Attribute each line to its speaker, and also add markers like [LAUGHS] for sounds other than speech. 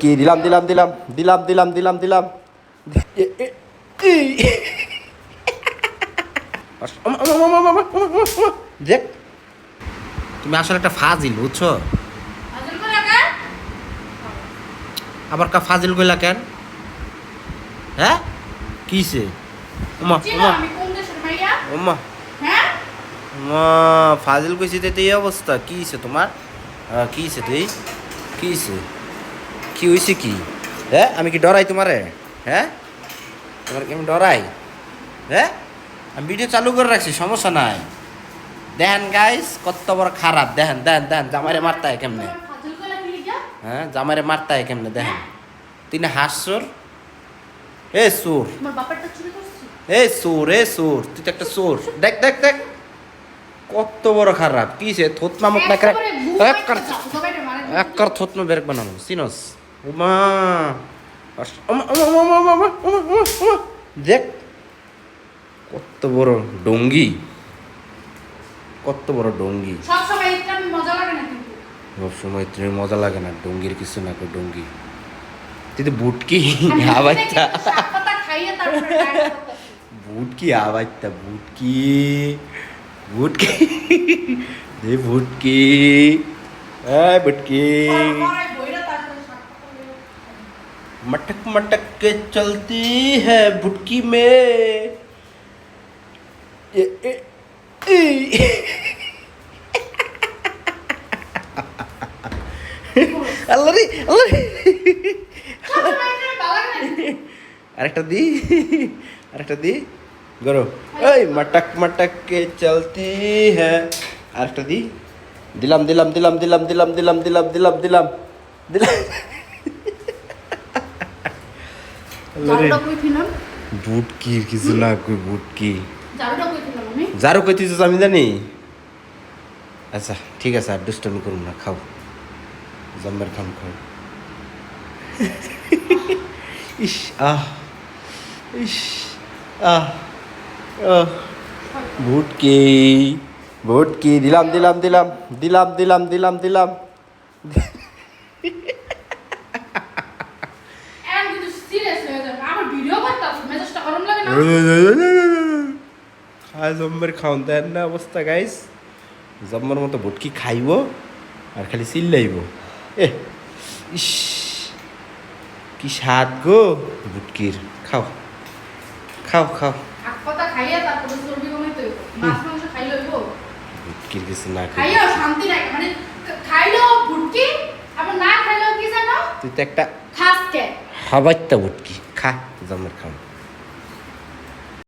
Speaker 1: কি দিলাম দিলাম দিলাম দিলাম দিলাম দিলাম দিলাম। দেখ। তুমি আসলে একটা ফাজিল বুঝছ? আবার কা ফাজিল কইলা কেন? হ্যাঁ? কিসে? ওমা ওমা। ওমা। ওমা ফাজিল কইছি তো এই অবস্থা। কিসে তোমার? কিসে তুই? কিসে? কি হয়েছে কি? হ্যাঁ আমি কি ডরাই তোমারে? হ্যাঁ তোমার কি আমি ডরাই? হ্যাঁ আমি ভিডিও চালু করে রাখছি সমস্যা নাই। দেখেন গাইস কত বড় খারাপ। দেখেন দেখেন দেখেন জামাইরে মারতায় কেমনে?
Speaker 2: তোমার ফাজিল কইলা কি
Speaker 1: হ্যাঁ কেমনে? দেখেন। তুই না হাসছর এ সুর? এ সুর এ সুর তুই তো একটা সুর দেখ দেখ দেখ। কত বড় খারাপ। কি সে থতমা মুখ না এক কর থতমা বেরেক বানানো সিনস উমা দেখ কত বড় ডঙ্গি। কত বড় ডঙ্গি।
Speaker 2: সবসময় ট্রেনের মজা লাগে না
Speaker 1: ডঙ্গির কিছু না ডঙ্গি। তুই বুটকি আবাইতা বুটকি আবাইতা বুটকি। বুটকি [LAUGHS] বুটকি। বুটকি। मटक मटक के चलती है बुटकी में ये, ये, ई। আল্লাহ রে আল্লাহ রে।
Speaker 2: সব সময় এটা ভালো লাগে না।
Speaker 1: আরেকটা দি আরেকটা দি গরো ওই মটক মটক কে চলতি হ্যাঁ আরেকটা দি দিলাম দিলাম দিলাম দিলাম দিলাম দিলাম দিলাম দিলাম দিলাম দিলাম বুটকির কিছু না কই বুটকি।
Speaker 2: ঝাড়ুটা কই আমি?
Speaker 1: কইতেছিস আমি জানি আচ্ছা ঠিক আছে আর দুষ্টমি করুন না খাও। জম্মের খান খাও। ইস আহ ইস আহ আহ। ভুটকি ভুটকি দিলাম দিলাম দিলাম দিলাম দিলাম দিলাম দিলাম। খায় জম্মের খাওন দেন না অবস্থা গাইস জম্মের মতো ভুটকি খাইব আর খালি চিল্লাইব এ ইস কি স্বাদ গো ভুটকির খাও খাও খাও? ভুটকির কিছু না খাই
Speaker 2: শান্তি নাই। মানে খাইলেও ভুটকি, আবার না খাইলেও কি জানো?
Speaker 1: তুই তো একটা
Speaker 2: খাসকে।
Speaker 1: হাবাইতা ভুটকি খা জম্মের খাও